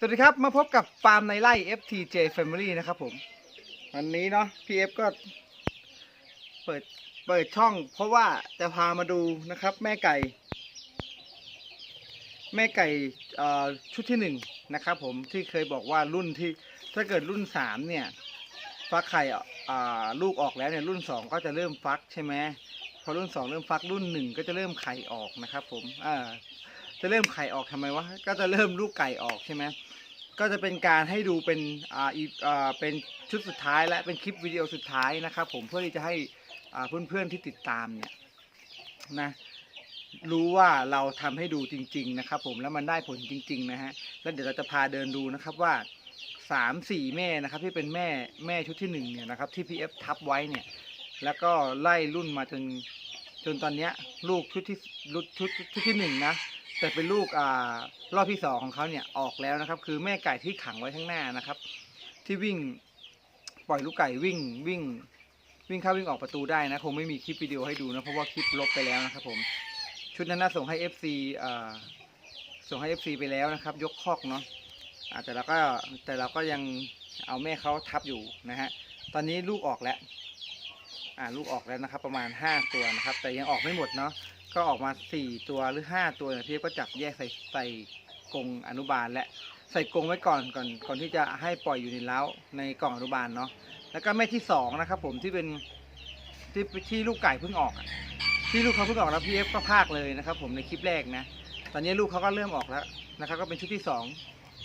สวัสดีครับ มาพบกับฟาร์มในไร่ FTJ Family นะครับผม วันนี้เนาะ PF ก็ เปิดเปิดช่อง เพราะว่าจะพามาดูนะครับ แม่ไก่ แม่ไก่เอ่อชุดที่หนึ่งนะครับผมที่เคยบอกว่ารุ่นที่ถ้าเกิดรุ่นสามเนี่ย ฟักไข่อ่าลูกออกแล้วเนี่ยรุ่นสองก็จะเริ่มฟักใช่ไหมพอรุ่นสองเริ่มฟักรุ่นหนึ่งก็จะเริ่มไข่ออกนะครับ ผมอ่า จะเริ่มไข่ออกทำไมวะก็จะเริ่มลูกไก่ออกใช่ไหมก็จะเป็นการให้ดูเป็นอ่าอีอ่าเป็นชุดสุดท้ายและเป็นคลิปวิดีโอสุดท้ายนะครับ ผมเพื่อที่จะให้อ่าเพื่อนๆที่ติดตามเนี่ยนะรู้ว่าเราทำให้ดูจริง ๆ นะครับ ผมแล้วมันได้ผลจริง ๆ นะฮะแล้วเดี๋ยวเราจะพาเดินดูนะครับว่าสามสี่แม่นะครับที่เป็นแม่แม่ชุดที่หนึ่งเนี่ยนะครับที่พีเอฟทับไว้เนี่ย แล้วก็ไล่รุ่นมาจนจนตอนเนี้ยลูกชุดที่ชุดชุดชุดที่หนึ่งนะ แต่เป็นลูกอ่ารอบที่สองของเขาเนี่ยออกแล้วนะครับ คือแม่ไก่ที่ขังไว้ข้างหน้านะครับ ที่วิ่งปล่อยลูกไก่วิ่งวิ่ง วิ่งเข้าวิ่งออกประตูได้นะ คงไม่มีคลิปวิดีโอให้ดูนะ เพราะว่าคลิปลบไปแล้วนะครับผม ชุดนั้นน่าส่งให้ FC อ่าส่งให้ FC ไปแล้วนะครับ ยกคอกเนาะแต่เราก็แต่เราก็ยังเอาแม่เขาทับอยู่นะฮะ ตอนนี้ลูกออกแล้ว อ่าลูกออกแล้วนะครับ ประมาณ 5 ตัวนะครับ แต่ยังออกไม่หมดเนาะ ก็ออกมาสี่ตัวหรือห้าตัวเนี่ยพี่ก็จับแยกใส่ใส่กรงอนุบาลและใส่กรงไว้ก่อนก่อนก่อนที่จะให้ปล่อยอยู่ในเล้าในกล่องอนุบาลเนาะแล้วก็แม่ที่สองนะครับ ผมที่เป็นที่ที่ลูกไก่เพิ่งออกที่ลูกเขาเพิ่งออกแล้วพี่เอฟก็พากเลยนะครับ ผมในคลิปแรกนะ ตอนนี้ลูกเขาก็เริ่มออกแล้วนะครับ ก็เป็นชุดที่สอง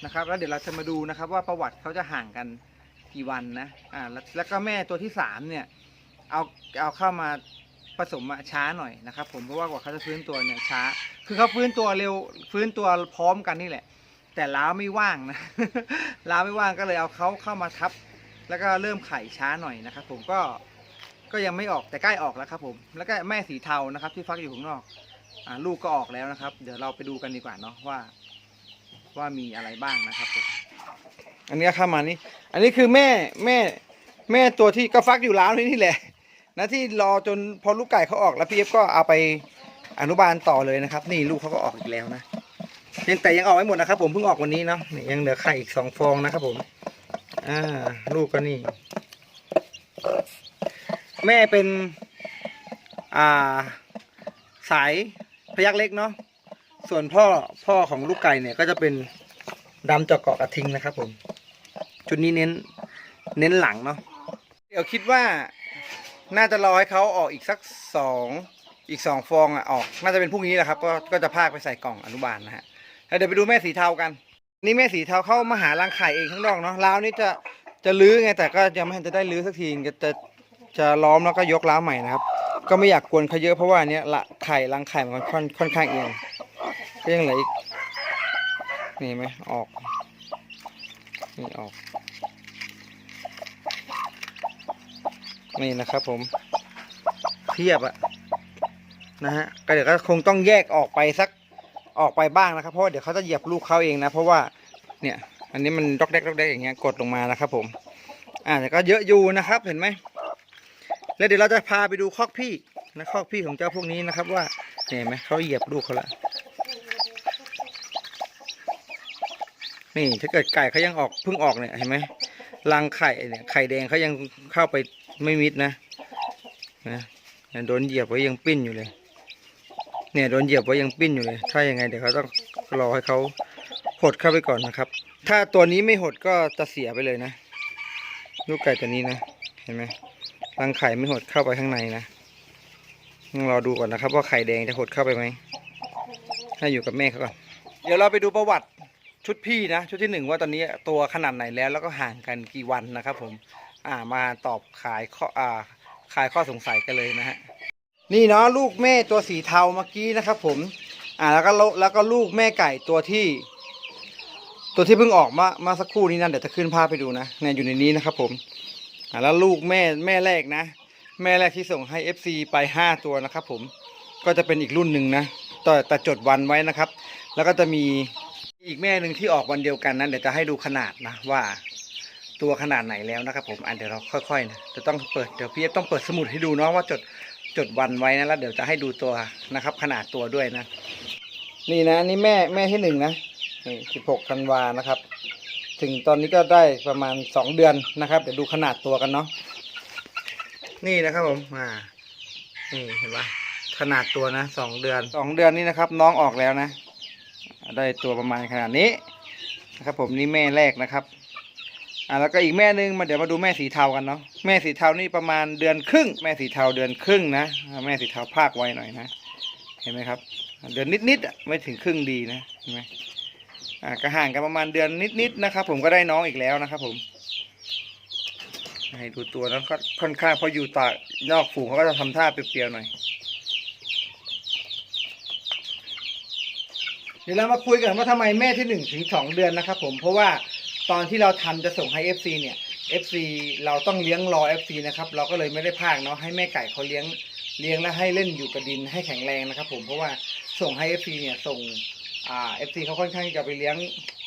นะครับแล้วเดี๋ยวเราจะมาดูนะครับ ว่าประวัติเขาจะห่างกันกี่วันนะอ่าแล้วก็แม่ตัวที่สามเนี่ยเอาเอาเข้ามา ผสมอะช้าหน่อยนะครับ ผมเพราะว่ากว่าเขาจะฟื้นตัวเนี่ยช้า คือเขาฟื้นตัวเร็วฟื้นตัวพร้อมกันนี่แหละ แต่ล้าไม่ว่างนะล้าไม่ว่างก็เลยเอาเขาเข้ามาทับ แล้วก็เริ่มไข่ช้าหน่อยนะครับ ผมก็ก็ยังไม่ออกแต่ใกล้ออกแล้วครับ ผม แล้วก็แม่สีเทานะครับ ที่ฟักอยู่ข้างนอกอ่าลูกก็ออกแล้วนะครับ เดี๋ยวเราไปดูกันดีกว่าเนาะว่า ว่ามีอะไรบ้างนะครับผมอันนี้เข้ามานี่ อันนี้คือแม่แม่ แม่ตัวที่ก็ฟักอยู่ล้าวนี่นี่แหละ นะที่รอจนพอลูกไก่เขาออกแล้วพี่เอฟก็เอาไปอนุบาลต่อเลยนะครับ นี่ลูกเขาก็ออกอีกแล้วนะยังแต่ยังออกไม่หมดนะครับ ผมเพิ่งออกวันนี้เนาะยังเหลือไข่อีกสองฟองนะครับ ผม อ่า ลูกก็นี่ แม่เป็น อ่า สายพยักเล็กเนาะส่วนพ่อพ่อของลูกไก่เนี่ยก็จะเป็นดำจอกเกาะกระทิงนะครับ ผม ชุดนี้เน้น เน้นหลังเนาะเดี๋ยวคิดว่า น่าจะรอให้เขาออกอีกสักสองอีกสองฟองอะออกน่าจะเป็นพรุ่งนี้แหละครับ ก็ก็จะพากไปใส่กล่องอนุบาลนะฮะแล้วเดี๋ยวไปดูแม่สีเทากัน นี่แม่สีเทาเข้ามาหารังไข่เองข้างนอกเนาะล้าวนี่จะจะลื้อไงแต่ก็ยังไม่ทันจะได้ลื้อสักทีจะจะจะล้อมแล้วก็ยกล้าวใหม่นะครับ ก็ไม่อยากกวนเขาเยอะเพราะว่าเนี้ยละไข่รังไข่มันค่อนค่อนข้างเอียงก็ยังเหลืออีกนี่ไหมออกนี่ออก นี่นะครับ ผมเทียบอะนะฮะก็เดี๋ยวก็คงต้องแยกออกไปสักออกไปบ้างนะครับเพราะเดี๋ยวเขาจะเหยียบลูกเขาเองนะ เพราะว่าเนี่ย อันนี้มันดอกแดกดอกแดกอย่างเงี้ยกดลงมานะครับ ผม อ่าแต่ก็เยอะอยู่นะครับเห็นไหมแล้วเดี๋ยวเราจะพาไปดูคอกพี่นะคอกพี่ของเจ้าพวกนี้นะครับ ว่าเห็นไหมเขาเหยียบลูกเขาละนี่ถ้าเกิดไก่เขายังออกเพิ่งออกเนี่ยเห็นไหมรังไข่เนี่ยไข่แดงเขายังเข้าไป ไม่มิดนะนะเนี่ยโดนเหยียบไว้ยังปิ้นอยู่เลย เนี่ยโดนเหยียบไว้ยังปิ้นอยู่เลย ถ้ายังไงเดี๋ยวเขาต้องรอให้เขาหดเข้าไปก่อนนะครับ ถ้าตัวนี้ไม่หดก็จะเสียไปเลยนะ ลูกไก่ตัวนี้นะ เห็นไหมรังไข่ไม่หดเข้าไปข้างในนะต้องรอดูก่อนนะครับ ว่าไข่แดงจะหดเข้าไปไหมให้อยู่กับแม่เขาก่อน เดี๋ยวเราไปดูประวัติชุดพี่นะ ชุดที่หนึ่งว่าตอนนี้ตัวขนาดไหนแล้วแล้วก็ห่างกันกี่วันนะครับผม อ่ามาตอบขายข้ออ่าขายข้อสงสัยกันเลยนะฮะนี่เนาะลูกแม่ตัวสีเทาเมื่อกี้นะครับ ผม อ่าแล้วก็แล้วก็ลูกแม่ไก่ตัวที่ ตัวที่เพิ่งออกมามาสักครู่นี้นะเดี๋ยวจะขึ้นภาพไปดูนะเนี่ยอยู่ในนี้นะครับ ผม อ่าแล้วลูกแม่แม่แรกนะ แม่แรกที่ส่งให้ FC ไปห้าตัวนะครับ ผมก็จะเป็นอีกรุ่นหนึ่งนะแต่แต่จดวันไว้นะครับ แล้วก็จะมีอีกแม่หนึ่งที่ออกวันเดียวกันนั้นเดี๋ยวจะให้ดูขนาดนะว่า ตัวขนาดไหนแล้วนะครับ ผมอันเดี๋ยวเราค่อยๆนะจะต้องเปิดเดี๋ยวพี่เอฟต้องเปิดสมุดให้ดูเนาะว่าจดจดวันไว้นะแล้วเดี๋ยวจะให้ดูตัวนะครับ ขนาดตัวด้วยนะ นี่นะนี่แม่แม่ที่หนึ่งนะนี่สิบหกธันวานะครับ ถึงตอนนี้ก็ได้ประมาณสองเดือนนะครับ เดี๋ยวดูขนาดตัวกันเนาะนี่นะครับผมอ่านี่เห็นปะขนาดตัวนะสองเดือนสองเดือนนี่นะครับ น้องออกแล้วนะ ได้ตัวประมาณขนาดนี้นะครับ ผมนี่แม่แรกนะครับ อ่าแล้วก็อีกแม่นึงมาเดี๋ยวมาดูแม่สีเทากันเนาะแม่สีเทานี่ประมาณเดือนครึ่ง แม่สีเทาเดือนครึ่งนะแม่สีเทาภาคไวหน่อยนะเห็นไหมครับ เดือนนิดๆไม่ถึงครึ่งดีนะเห็นไหมอ่าก็ห่างกันประมาณเดือนนิดๆนะครับ ผมก็ได้น้องอีกแล้วนะครับ ผมให้ดูตัวนั้นก็ค่อนข้างพออยู่ต่านอกฝูงเขาก็จะทำท่าเปรียวๆหน่อย เดี๋ยวเรามาคุยกันว่าทำไมแม่ที่หนึ่งถึงสองเดือนนะครับ ผมเพราะว่า ตอนที่เราทำจะส่งให้ FC เนี่ย FC เราต้องเลี้ยงรอ FC นะครับ เราก็เลยไม่ได้พากเนาะให้แม่ไก่เขาเลี้ยงเลี้ยงแล้วให้เล่นอยู่กับดินให้แข็งแรงนะครับ ผมเพราะว่าส่งให้ FC เนี่ยส่งอ่า FC เขาค่อนข้างจะไปเลี้ยง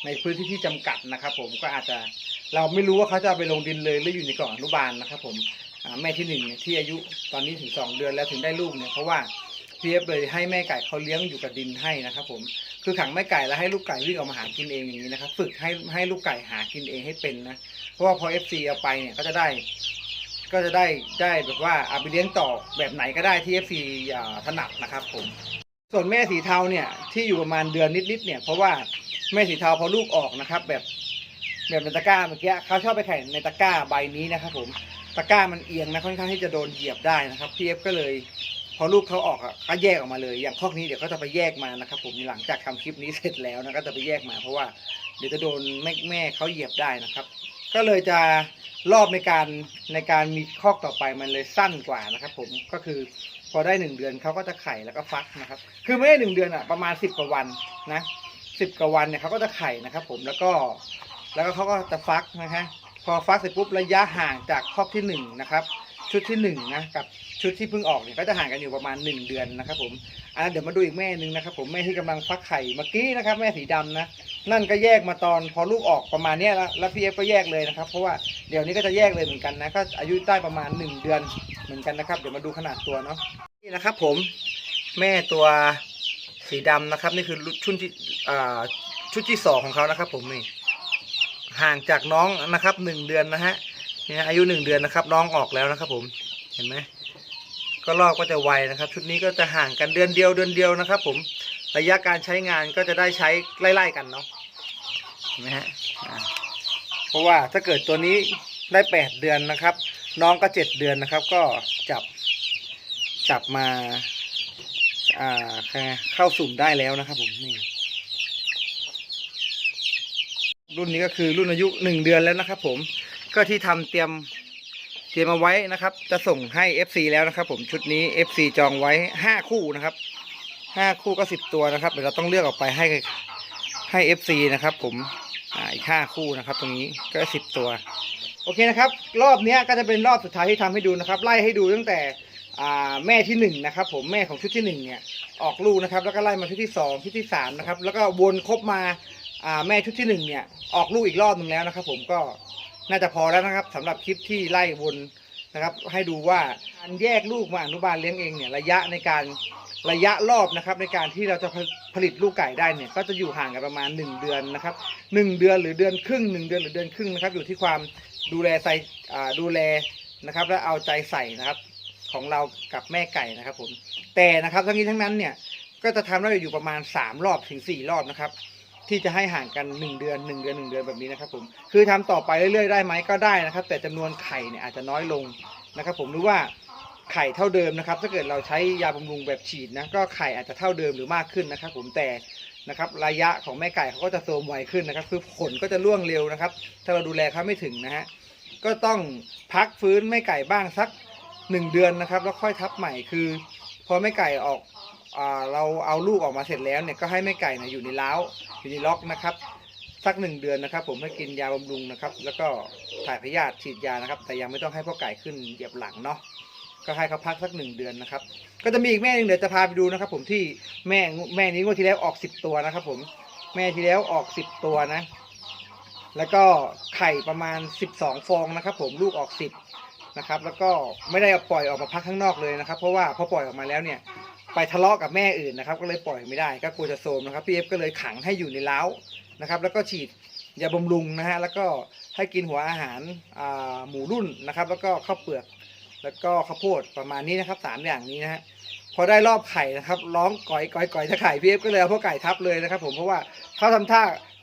ในพื้นที่ที่จำกัดนะครับ ผมก็อาจจะเราไม่รู้ว่าเขาจะไปลงดินเลยหรืออยู่ในกล่องอนุบาลนะครับ ผมแม่ที่หนึ่งที่อายุตอนนี้ถึงสองเดือนแล้วถึงได้ลูกเนี่ยเพราะว่าพีเอฟเลยให้แม่ไก่เขาเลี้ยงอยู่กับดินให้นะครับ ผม คือขังแม่ไก่แล้วให้ลูกไก่วิ่งออกมาหากินเองอย่างนี้นะครับ ฝึกให้ให้ลูกไก่หากินเองให้เป็นนะ เพราะว่าพอ FC เอาไปเนี่ยก็จะได้ ก็จะได้ได้แบบว่าเอาไปเลี้ยงต่อแบบไหนก็ได้ที่ FC ถนัดนะครับผม ส่วนแม่สีเทาเนี่ยที่อยู่ประมาณเดือนนิดๆเนี่ยเพราะว่าแม่สีเทาพอลูกออกนะครับ แบบแบบในตะกร้าเมื่อกี้เขาชอบไปแข่งในตะกร้าใบนี้นะครับผมตะกร้ามันเอียงนะค่อนข้างที่จะโดนเหยียบได้นะครับพีเอฟก็เลย พอลูกเขาออกอะก็แยกออกมาเลย อย่างคอกนี้เดี๋ยวก็จะไปแยกมานะครับ ผมหลังจากทำคลิปนี้เสร็จแล้วนะก็จะไปแยกมา เพราะว่าเดี๋ยวจะโดนแม่แม่เขาเหยียบได้นะครับ ก็เลยจะรอบในการในการมีคอกต่อไปมันเลยสั้นกว่านะครับ ผมก็คือพอได้หนึ่งเดือนเขาก็จะไข่แล้วก็ฟักนะครับ คือไม่ได้หนึ่งเดือนอะประมาณสิบกว่าวันนะสิบกว่าวันเนี่ยเขาก็จะไข่นะครับ ผมแล้วก็แล้วก็เขาก็จะฟักนะฮะพอฟักเสร็จปุ๊บระยะห่างจากคอกที่หนึ่งนะครับ ชุดที่หนึ่งนะกับชุดที่เพิ่งออกเนี่ยก็จะห่างกันอยู่ประมาณหนึ่งเดือนนะครับผมอะเดี๋ยวมาดูอีกแม่หนึ่งนะครับ ผมแม่ที่กำลังฟักไข่เมื่อกี้นะครับ แม่สีดำนะนั่นก็แยกมาตอนพอลูกออกประมาณเนี้ยแล้วแล้วพี่เอฟก็แยกเลยนะครับเพราะว่าเดี๋ยวนี้ก็จะแยกเลยเหมือนกันนะก็อายุได้ประมาณหนึ่งเดือนเหมือนกันนะครับเดี๋ยวมาดูขนาดตัวเนาะนี่นะครับ ผมแม่ตัวสีดำนะครับ นี่คือชุดที่อ่าชุดที่สองของเขานะครับ ผมนี่ห่างจากน้องนะครับหนึ่งเดือนนะฮะ เนี่ยอายุหนึ่งเดือนนะครับน้องออกแล้วนะครับผมเห็นไหมก็ลอกก็จะไวนะครับ ชุดนี้ก็จะห่างกันเดือนเดียวเดือนเดียวนะครับ ผมระยะการใช้งานก็จะได้ใช้ไล่ๆกันเนาะเห็นไหมฮะเพราะว่าถ้าเกิดตัวนี้ได้แปดเดือนนะครับ น้องก็เจ็ดเดือนนะครับ ก็จับจับมาอ่าเข้าสุ่มได้แล้วนะครับ ผมนี่รุ่นนี้ก็คือรุ่นอายุหนึ่งเดือนแล้วนะครับ ผม ก็ที่ทำเตรียมเตรียมเอาไว้นะครับ จะส่งให้ FC แล้วนะครับ ผมชุดนี้ FC จองไว้ห้าคู่นะครับห้าคู่ก็สิบตัวนะครับเดี๋ยวเราต้องเลือกออกไปให้ให้ FC นะครับ ผมอีกห้าคู่นะครับ ตรงนี้ก็สิบตัวโอเคนะครับ รอบนี้ก็จะเป็นรอบสุดท้ายที่ทำให้ดูนะครับ ไล่ให้ดูตั้งแต่แม่ที่หนึ่งนะครับผมแม่ของชุดที่หนึ่งเนี่ยออกลูกนะครับ แล้วก็ไล่มาชุดที่สองชุดที่สามนะครับแล้วก็วนครบมาอ่าแม่ชุดที่หนึ่งเนี่ยออกลูกอีกรอบหนึ่งแล้วนะครับ ผมก็ น่าจะพอแล้วนะครับสำหรับคลิปที่ไล่วนนะครับ ให้ดูว่าการแยกลูกมาอนุบาลเลี้ยงเองเนี่ยระยะในการระยะรอบนะครับในการที่เราจะผลิตลูกไก่ได้เนี่ยก็จะอยู่ห่างกันประมาณ 1 เดือนนะครับหนึ่งเดือนหรือเดือนครึ่งหนึ่งเดือนหรือเดือนครึ่งนะครับอยู่ที่ความดูแลใส่ดูแลนะครับ และเอาใจใส่นะครับของเรากับแม่ไก่นะครับผมแต่นะครับทั้งนี้ทั้งนั้นเนี่ยก็จะทำได้อยู่ประมาณ 3 รอบถึง 4 รอบนะครับ ที่จะให้ห่างกัน 1 เดือน 1 เดือน 1 เดือนแบบนี้นะครับผมคือทำต่อไปเรื่อยๆได้ไหมก็ได้นะครับ แต่จำนวนไข่เนี่ยอาจจะน้อยลงนะครับ ผมหรู้ว่าไข่เท่าเดิมนะครับ ถ้าเกิดเราใช้ยาบำรุงแบบฉีดนะก็ไข่อาจจะเท่าเดิมหรือมากขึ้นนะครับ ผมแต่นะครับระยะของแม่ไก่เขาก็จะโทรมไวขึ้นนะครับ คือขนก็จะร่วงเร็วนะครับ ถ้าเราดูแลเขาไม่ถึงนะฮะก็ต้องพักฟื้นแม่ไก่บ้างสักหนึ่งเดือนนะครับ แล้วค่อยทับใหม่คือ พอแม่ไก่ออก เราเอาลูกออกมาเสร็จแล้วเนี่ยก็ให้แม่ไก่เนี่ยอยู่ในเล้าอยู่ในล็อกนะครับ สักหนึ่งเดือนนะครับ ผมให้กินยาบำรุงนะครับ แล้วก็ถ่ายพยาธิฉีดยานะครับ แต่ยังไม่ต้องให้พ่อไก่ขึ้นเหยียบหลังเนาะก็ให้เขาพักสักหนึ่งเดือนนะครับ ก็จะมีอีกแม่หนึ่งเดี๋ยวจะพาไปดูนะครับ ผมที่แม่แม่นี้งวดที่แล้วออกสิบตัวนะครับ ผมแม่ที่แล้วออกสิบตัวนะ แล้วก็ไข่ประมาณสิบสองฟองนะครับ ผมลูกออกสิบนะครับ แล้วก็ไม่ได้เอาปล่อยออกมาพักข้างนอกเลยนะครับ เพราะว่าพอปล่อยออกมาแล้วเนี่ย ไปทะเลาะกับแม่อื่นนะครับ ก็เลยปล่อยไม่ได้ก็กลัวจะโซมนะครับพี่เอฟก็เลยขังให้อยู่ในเล้านะครับ แล้วก็ฉีดยาบำรุงนะฮะแล้วก็ให้กินหัวอาหาราหมูรุ่นนะครับ แล้วก็ข้าวเปลือก แล้วก็ข้าวโพดประมาณนี้นะครับสามอย่างนี้นะฮะพอได้รอบไข่นะครับร้องก่อยก่อยก่อยถ้าไข่พี่เอฟก็เลยเอาพวกไก่ทับเลยนะครับ ผมเพราะว่าเขาทำท่า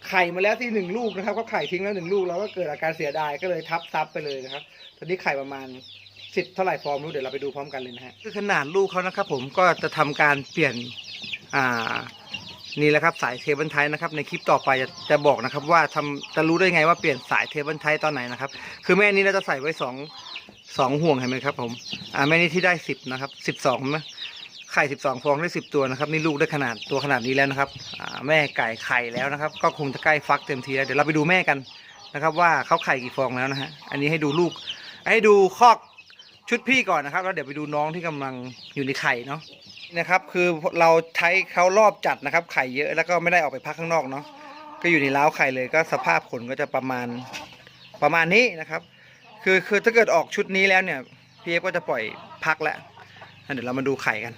ไข่มาแล้วที่หนึ่งลูกนะครับก็ไข่ทิ้งแล้วหนึ่งลูกแล้วก็เกิดอาการเสียดายก็เลยทับซับไปเลยนะครับ ตอนนี้ไข่ประมาณ สิบเท่าไหร่ฟองไม่รู้เดี๋ยวเราไปดูพร้อมกันเลยนะฮะคือขนาดลูกเขานะครับผมก็จะทำการเปลี่ยนอ่านี่แหละครับสายเทเบิลไทนะครับในคลิปต่อไปจะจะบอกนะครับ ว่าทำจะรู้ได้ไงว่าเปลี่ยนสายเทเบิลไทตอนไหนนะครับ คือแม่นี้เราจะใส่ไว้สองสองห่วงเห็นไหมครับผมอ่าแม่นี้ที่ได้สิบนะครับสิบสองไข่สิบสองฟองได้สิบตัวนะครับนี่ลูกได้ขนาดตัวขนาดนี้แล้วนะครับอ่าแม่ไก่ไข่แล้วนะครับ ก็คงจะใกล้ฟักเต็มทีแล้วเดี๋ยวเราไปดูแม่กันนะครับ ว่าเขาไข่กี่ฟองแล้วนะฮะอันนี้ให้ดูลูก ให้ดูคอก ชุดพี่ก่อนนะครับ แล้วเดี๋ยวไปดูน้องที่กำลังอยู่ในไข่เนาะนะครับ คือเราใช้เขารอบจัดนะครับ ไข่เยอะแล้วก็ไม่ได้ออกไปพักข้างนอกเนาะก็อยู่ในเล้าไข่เลยก็สภาพขนก็จะประมาณประมาณนี้นะครับ คือคือถ้าเกิดออกชุดนี้แล้วเนี่ยพี่เอฟก็จะปล่อยพักแล้วเดี๋ยวเรามาดูไข่กัน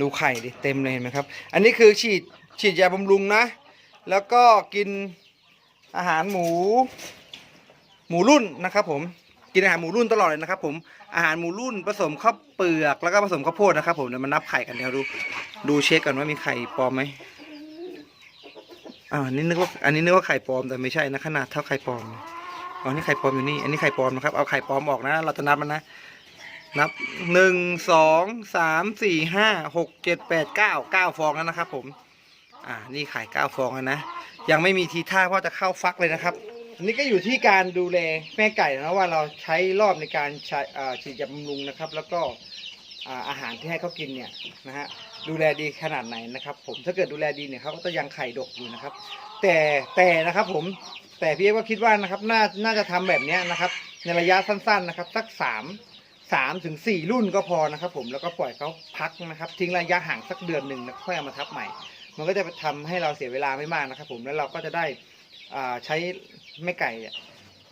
ดูไข่ดิเต็มเลยเห็นไหมครับ อันนี้คือฉีดฉีดยาบำรุงนะ แล้วก็กินอาหารหมู หมูรุ่นนะครับผม กินอาหารหมูรุ่นตลอดเลยนะครับ ผมอาหารหมูรุ่นผสมข้าวเปลือกแล้วก็ผสมข้าวโพดนะครับ ผมเดี๋ยวมานับไข่กันเดี๋ยวดู ดูเช็คกันว่ามีไข่ปลอมไหมอ้านนี้นึกว่าอันนี้นึกว่าไข่ปลอมแต่ไม่ใช่นะขนาดเท่าไข่ปลอมอ๋อนี่ไข่ปลอมอยู่นี่ อันนี้ไข่ปลอมนะครับเอาไข่ปลอมออกนะ เราจะนับมันนะนับหนึ่งสองสามสี่ห้าหกเจ็ดแปดเก้าเก้าฟองแล้วนะครับ ผม อ่า นี่ไข่เก้าฟองแล้วนะยังไม่มีทีท่าว่าจะเข้าฟักเลยนะครับ อันนี้ก็อยู่ที่การดูแลแม่ไก่นะว่าเราใช้รอบในการใช้ฉีดยาบำรุงนะครับ แล้วก็อาหารที่ให้เขากินเนี่ยนะฮะดูแลดีขนาดไหนนะครับผมถ้าเกิดดูแลดีเนี่ยเขาก็จะยังไข่ดกอยู่นะครับ แต่แต่นะครับผมแต่พี่เอ๊ก็คิดว่านะครับน่าน่าจะทำแบบนี้นะครับ ในระยะสั้นๆนะครับ สักสามสามถึงสี่รุ่นก็พอนะครับ ผมแล้วก็ปล่อยเขาพักนะครับ ทิ้งระยะห่างสักเดือนหนึ่งแล้วค่อยเอามาทับใหม่ มันก็จะทำให้เราเสียเวลาไม่มากนะครับ ผมแล้วเราก็จะได้ใช้ ไม่ไก่เนี่ย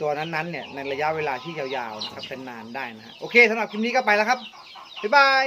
ตัวนั้นๆเนี่ยในระยะเวลาที่ยาวๆนะครับเป็นนานได้นะฮะโอเคสำหรับคลิปนี้ก็ไปแล้วครับบ๊ายบาย